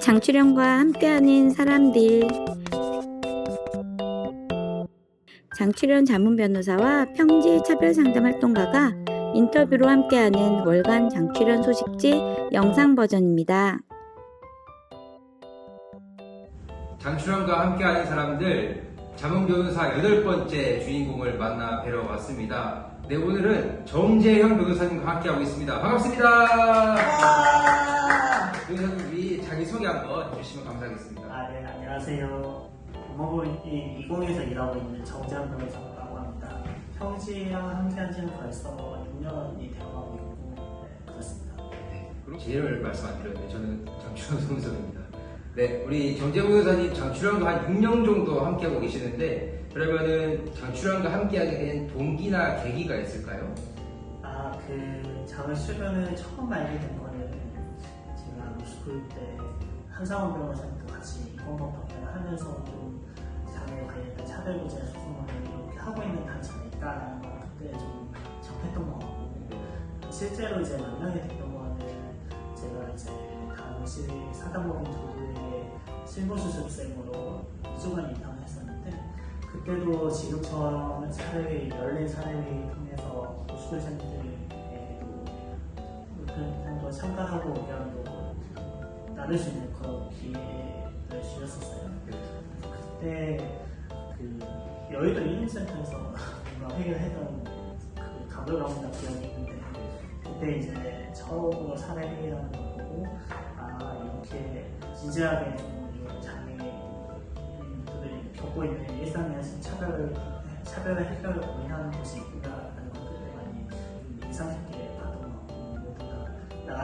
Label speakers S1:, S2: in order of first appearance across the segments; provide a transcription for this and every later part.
S1: 장출연과 함께하는 사람들 장출연 자문 변호사와 평지 차별 상담 활동가가 인터뷰로 함께하는 월간 장출연 소식지 영상 버전입니다.
S2: 장출연과 함께하는 사람들 자문 변호사 여덟 번째 주인공을 만나 뵈러 왔습니다. 네 오늘은 정재형 변호사님과 함께하고 있습니다. 반갑습니다. 변호사님이 자기 소개 한번 해주시면 감사하겠습니다.
S3: 아, 네, 안녕하세요. 법무부 20에서 일하고 있는 정재환 변호사라고 합니다. 평지랑 함께한 지는 벌써 6년이 되어가고 있고, 네, 그렇습니다.
S2: 그럼 제 이름을 말씀 안 드렸는데 저는 장출연 변호사입니다. 네, 우리 정재형 변호사님 장출연과 한 6년 정도 함께하고 계시는데 그러면은 장출연과 함께하게 된 동기나 계기가 있을까요?
S3: 아, 그 장을 출연을 처음 알게 된거 로스쿨 때 한상원 변호사님도 같이 입법법을 하면서 좀 장애 관련된 차별구제 소송을 이렇게 하고 있는 단체가 있다는 걸 그때 좀 접했던 것 같고 실제로 이제 만나게 됐던 거는 제가 이제 당시 사단법인 조교의 실무수습생으로 2주간 인턴을 했었는데 그때도 지금처럼 사례회의, 열린 사례회의 통해서 그런 거 참가하고 의견도 나눌 수 있는 그런 기회를 주셨었어요. 그때 그 여의도 이민센터에서 뭔가 회의했던 그 감독관이나 기억이 있는데 그때 이제 처음으로 사례회의라는 걸 보고 아 이렇게 진지하게 장애인들이 겪고 있는 일상에서 차별을 차별의 해결을 고민하는 곳이 있구나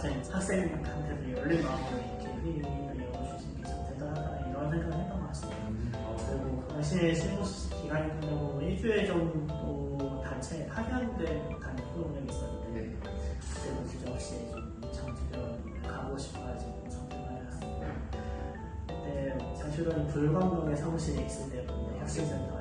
S3: 나 같은 학생한테도 열린 마음으로 이렇게 회의를 열어주신 게 참 대단하다 이런 생각을 했던 것 같습니다. 그리고 그 당시에 실무 기간이 끝나고 일주일 정도 단체에 파견된 단위 프로그램이 있었는데
S2: 네.
S3: 그때도 주저없이 좀 장주련 가고 싶어가지고 선택을. 그때 장주련이 불광동에 사무실에 있을 때였는데 학생센터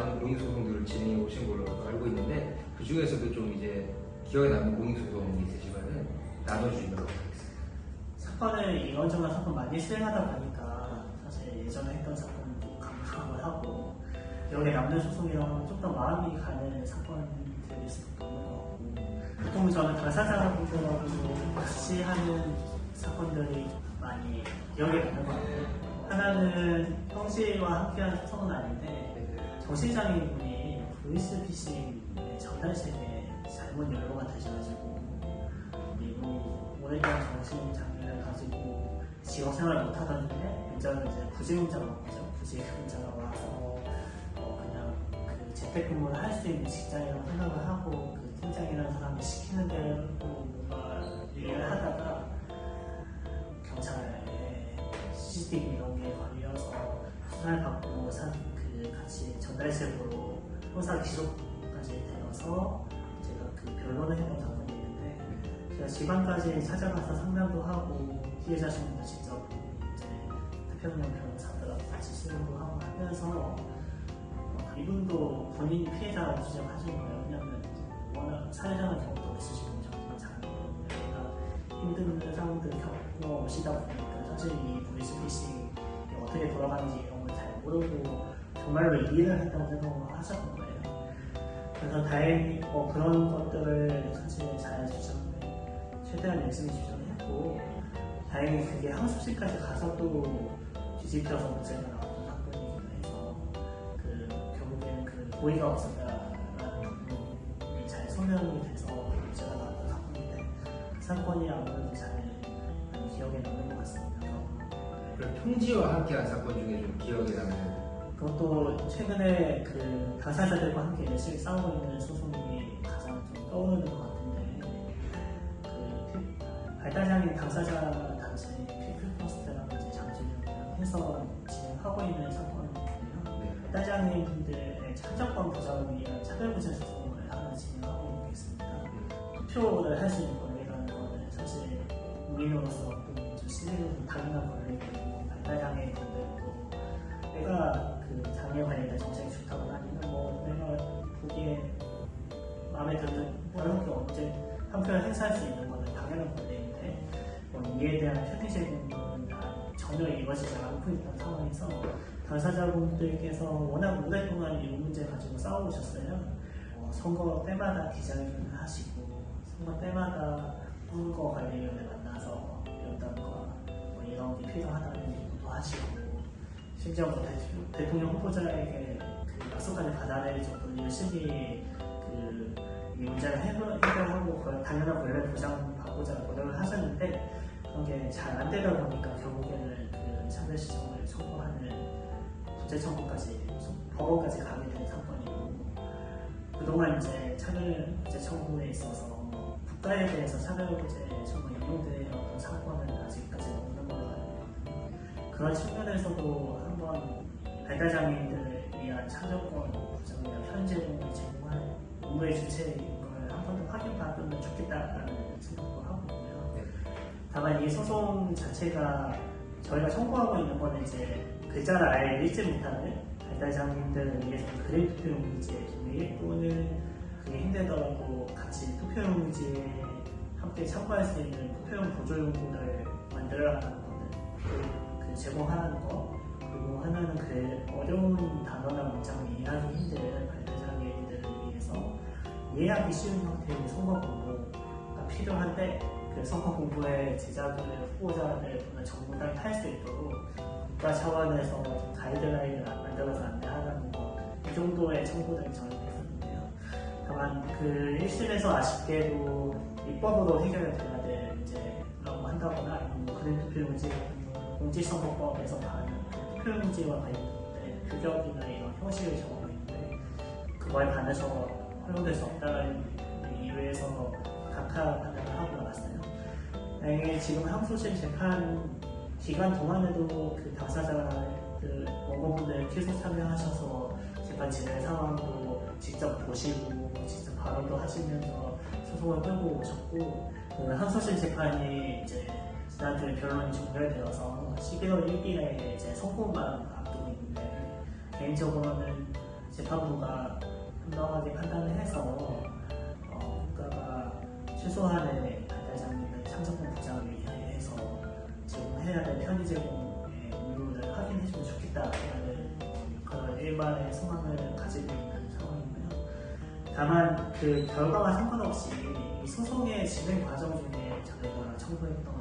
S2: 많은 공익 소송들을 진행해 오신 걸로 알고 있는데 그 중에서도 좀 이제 기억에 남는 공익 소송이 있으시면은 나눠주시면 하겠습니다.
S3: 사건을 이런저런 사건 많이 수행하다 보니까 사실 예전에 했던 사건도 감수를 하고 여기에 남는 소송이랑 좀 더 마음이 가는 수밖에 없는 것 같고 보통 저는 당사자분들하고 같이 하는 사건들이 많이 기억에 남는 것 같아요. 하나는 평시와 함께한 소송은 아닌데 정신장애인분이 보이스 피싱 전달실에 잘못 연로가 되셔가지고 그리고 오랫동안 정신 장애를 가지고 직업 생활을 못하던 중에 문자는 이제 부재문자가 왔죠. 부재문자가 와서 어, 그냥 그 재택근무를 할 수 있는 직장이라고 생각을 하고 그 팀장이라는 사람이 시키는 대로 뭔가 일을 하다가 경찰에 CCTV 이런 게 걸려서 수사를 받고 사, 그 같이 전달실로 형사 기록까지 되어서 제가 그 변론을 했던 사건이 있는데 제가 집안까지 찾아가서 상담도 하고 피해자신분도 직접 이제 태평양 변호사들하고 같이 수행도 하고 하면서 어, 이분도 본인이 피해자라고 주장하시는 거예요. 왜냐면 워낙 사회자는 경험도 없으시고 정말 잘하고 내가 힘든 상황들 겪어오시다 보니까 사실 이 보이스피싱이 어떻게 돌아가는지 이런 걸 잘 모르고 정말로 이해를 했다고 생각을 하셨던 거예요. 그래서 다행히 뭐 그런 것들을 사실 잘 주장을 최대한 열심히 주장했고 다행히 그게 항소심까지 가서도 뒤집혀서 문제가 나왔던 사건이기도 해서 그 결국에는 그 고의가 없었다라는 부분이 잘 소명이 돼서 문제가 나왔던 사건인데 그 사건이 아무래도 잘 많이 기억에 남는 것 같습니다.
S2: 그럼 평지와 함께한 사건 중에 좀 기억에 남는
S3: 그것도 최근에 그 당사자들과 함께 열심히 싸우고 있는 소송이 가장 좀 떠오르는 것 같은데 그 피- 발달장애인 당사자 단체 피플퍼스트라는 이제 장주이랑 해서 진행하고 있는 사건이거든요.
S2: 네.
S3: 발달장애인 분들의 보장을 위한 차별구제 소송을 하나 진행하고 있겠습니다. 투표를 할 수 있는 권리라는 거는 사실 국민으로서 또좀 시민으로서 당연한 권리고 발달장애인 분들도 내가 그 장애 관련된 정책이 좋다거나 아니면 뭐 내가 보기에 마음에 드는 그런 게 언제 한편 행사할 수 있는 거는 당연한 권리인데 뭐 이에 대한 현실적인 전혀 이루어지지 않고 있는 상황에서 당사자분들께서 워낙 오랫동안 이 문제 가지고 싸워오셨어요. 어, 선거 때마다 기자회견을 하시고 선거 때마다 선거 관리위원회 만나서 이런 단과 뭐 이런 게 필요하다는 얘기도 하시고 심지어 뭐 대- 대통령 후보자에게 그 약속까지 받아낼 정도로 열심히 그이 문제를 해결, 해결하고 그걸 당연한 권리를 보장받고자 노력을 하셨는데 그런 게 잘 안 되다 보니까 결국에는 그 차별 시정을 청구하는 국제 청구까지 법원까지 가게 된 사건이고 그동안 이제 차별제 청구에 있어서 국가에 대해서 차별제 청구 이용되었던 사건은 아직까지 없는 걸로 알고 있거든요. 그런 측면에서도 한번 배달장애인들을 위한 참정권 보장이나 현재금을 제공할 업무의 주체인 걸 한 번 더 확인받으면 좋겠다라는 생각도 하고 있고요.
S2: 네.
S3: 다만 이 소송 자체가 저희가 청구하고 있는 거는 이제 글자를 아예 읽지 못하는 배달장애인들을 위해서 그림 투표용지의 기밀 또는 그게 힘들더라도 같이 투표용지에 함께 참고할 수 있는 투표용 보조용구를 만들어라는 거는 그, 그 제공하는 거 그리고 하나는 그 어려운 단어나 문장을 이해하기 힘든 발달장애인들을 위해서 이해하기 쉬운 형태의 선거 공부가 필요한데 그 선거 공부의 제자들을 후보자들 또는 정부당이 할수 있도록 국가 차원에서 좀 가이드라인을 만들어서 안내하라는 거이 정도의 청구들이 저희가 있었는데요. 다만 그 1심에서 아쉽게도 입법으로 해결돼야 될 문제라고 한다거나 아니면 뭐 투표용지 같은 경우 공직선거법에서 말하는 표용지와 관련된 규격이나 이런 형식을 정하고 있는데 그거에 반해서 허용될 수 없다는 이유에서 각하 판단을 하고 나갔어요. 다행히 지금 항소심 재판 기간 동안에도 그 당사자들 원고분들 기소 참여하셔서 재판 진행 상황도 직접 보시고 직접 발언도 하시면서 소송을 끌고 오셨고 그 항소심 재판이 이제 지난주에 변론이 종결되어서 11월 1일에 이제 선고만 앞두고 있는데 개인적으로는 재판부가 현명하게 판단을 해서 어, 국가가 최소한의 발달장애인의 참정권 보장을 위해서 제공해야 될 편의 제공의 의무를 확인해주면 좋겠다라는 그런 일반의 소망을 가지고 있는 상황이고요. 다만 그 결과와 상관없이 이 소송의 진행 과정 중에 저희가 청구했던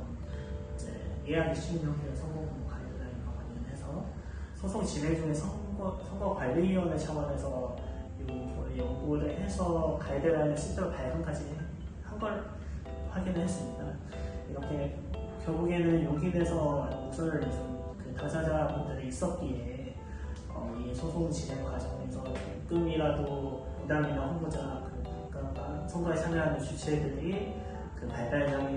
S3: 형태의 선거공 가이드라인과 관련해서 소송 진행 중에 선거, 선거관리위원회 차원에서 이 연구를 해서 가이드라인을 실제로 발간까지 한 걸 확인을 했습니다. 이렇게 결국에는 용기 내서 목소리를 내준 그 당사자분들이 있었기에 어, 이 소송 진행 과정에서 조금이라도 부당이나 후보자 그 국가가 선거에 참여하는 주체들이 그 발달장애인들의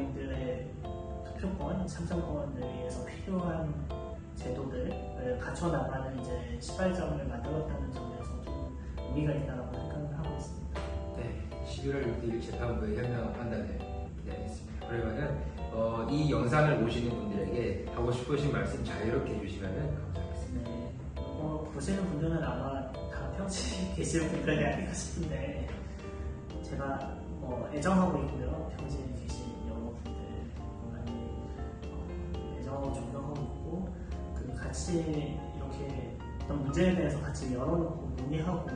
S3: 참정권을 위해서 필요한 제도들을 갖춰 나가는 이제 시발점을 만들었다는 점에서 좀 의미가 있다고 생각을 하고 있습니다.
S2: 네, 11월 6일 재판부의 현명한 판단을 기다리겠습니다. 그러면은 어, 이 영상을 보시는 분들에게 하고 싶으신 말씀 자유롭게 해주시면 감사하겠습니다.
S3: 네, 어, 보시는 분들은 아마 다 평지 계시는 분들이 아닐까 싶은데 제가 뭐 애정하고 있고요. 평지에 계신 어, 애정하고 존경하고 있고 그 같이 이렇게 어떤 문제에 대해서 같이 열어놓고 논의하고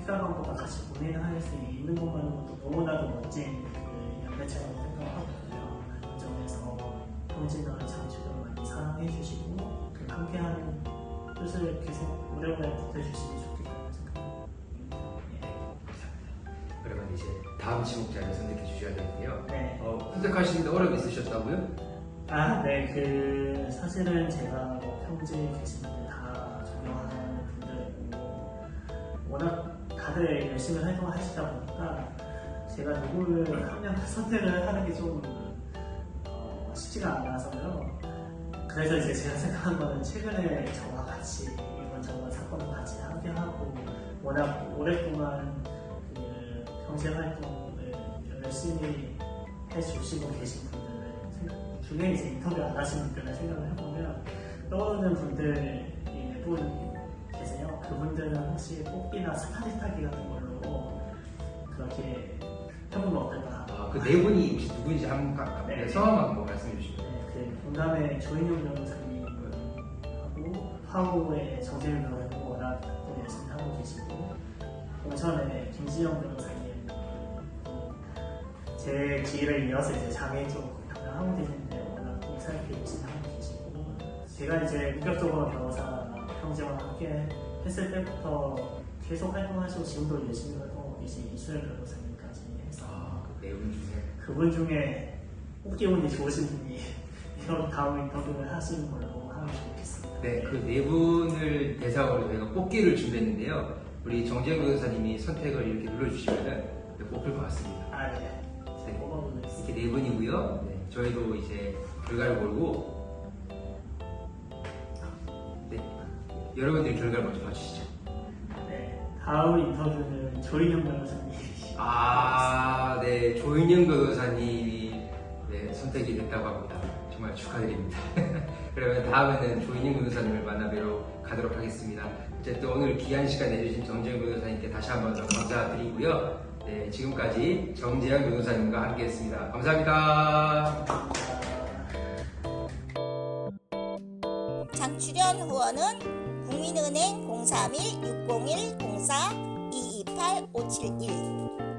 S3: 피가방법과 같이 고민할 수 있는 것만으로도 너무나도 멋진 그 연대체라고 생각하거든요. 그 점에서 평지나 장치도 많이 사랑해 주시고 그 함께하는 뜻을 계속 오래오래 붙여주시면 좋겠다는 생각입니다.
S2: 그러면 이제 다음 지목자를 선택해 주셔야 되는데요.
S3: 네.
S2: 어, 선택하시는데 어려움이 있으셨다고요?
S3: 아, 네. 그 사실은 제가 뭐 계신 분들 다 존경하는 분들이고 워낙 다들 열심히 활동하시다 보니까 제가 누구를 한 명 선택을 하는 게좀 어, 쉽지가 않아서요. 그래서 이제 제가 생각한 거는 최근에 저와 같이 이번 저번 사건을 같이 함께 하고 워낙 오랫동안 그 평지 활동을 열심히 해주시고 계신 분들 중에 이제 인터뷰 안 하신 분들을 생각을 해보면 떠오르는 분들이 몇 분 계세요. 그분들은 혹시 뽑기나 스타디 타기 같은 걸로 그렇게 해보면 어떨까?
S2: 아, 그 네 분이 혹시 누구인지 한 분, 각-
S3: 네.
S2: 성함 한번 말씀해 주시면.
S3: 네, 그 공감의 조인용 변호사님하고 화우의 정재윤 변호사님 워낙 또 열심히 하고 계시고 공천의 김지영 변호사님 제 뒤를 이어서 이제 장애 쪽 담당하고 인 사있게 열심히 하고 계시고 제가 이제 본격적으로 변호사 형제와 함께 했을 때부터 계속 활동하시고 지금도 열심히 활동하고 계신 이수연 변호사님까지 해서
S2: 아, 중에.
S3: 그분 중에 뽑기 운이 좋으신 분이 이런 다음 인터뷰를 하시는 걸로 하면 좋겠습니다.
S2: 네, 그 네 분을 대상으로 저희가 뽑기를 준비했는데요. 우리 정재영 변호사님이 선택을 이렇게 눌러주시면 네, 뽑힐 것 같습니다.
S3: 아, 네.
S2: 네.
S3: 뽑아보겠습니다.
S2: 이렇게 네 분이고요. 네, 저희도 이제 결과를 몰고 네, 여러분들이 결과를 먼저 봐주시죠.
S3: 네. 다음 인터뷰는 조인영 변호사님.
S2: 아, 네, 조인영 변호사님이 네, 선택이 됐다고 합니다. 정말 축하드립니다. 그러면 다음에는 조인영 변호사님을 만나뵈러 가도록 하겠습니다. 어쨌든 오늘 귀한 시간 내주신 정재영 변호사님께 다시 한 번 더 감사드리고요. 네, 지금까지 정재영 변호사님과 함께했습니다. 감사합니다.
S4: 장출연 후원은 국민은행 031-601-04-228-571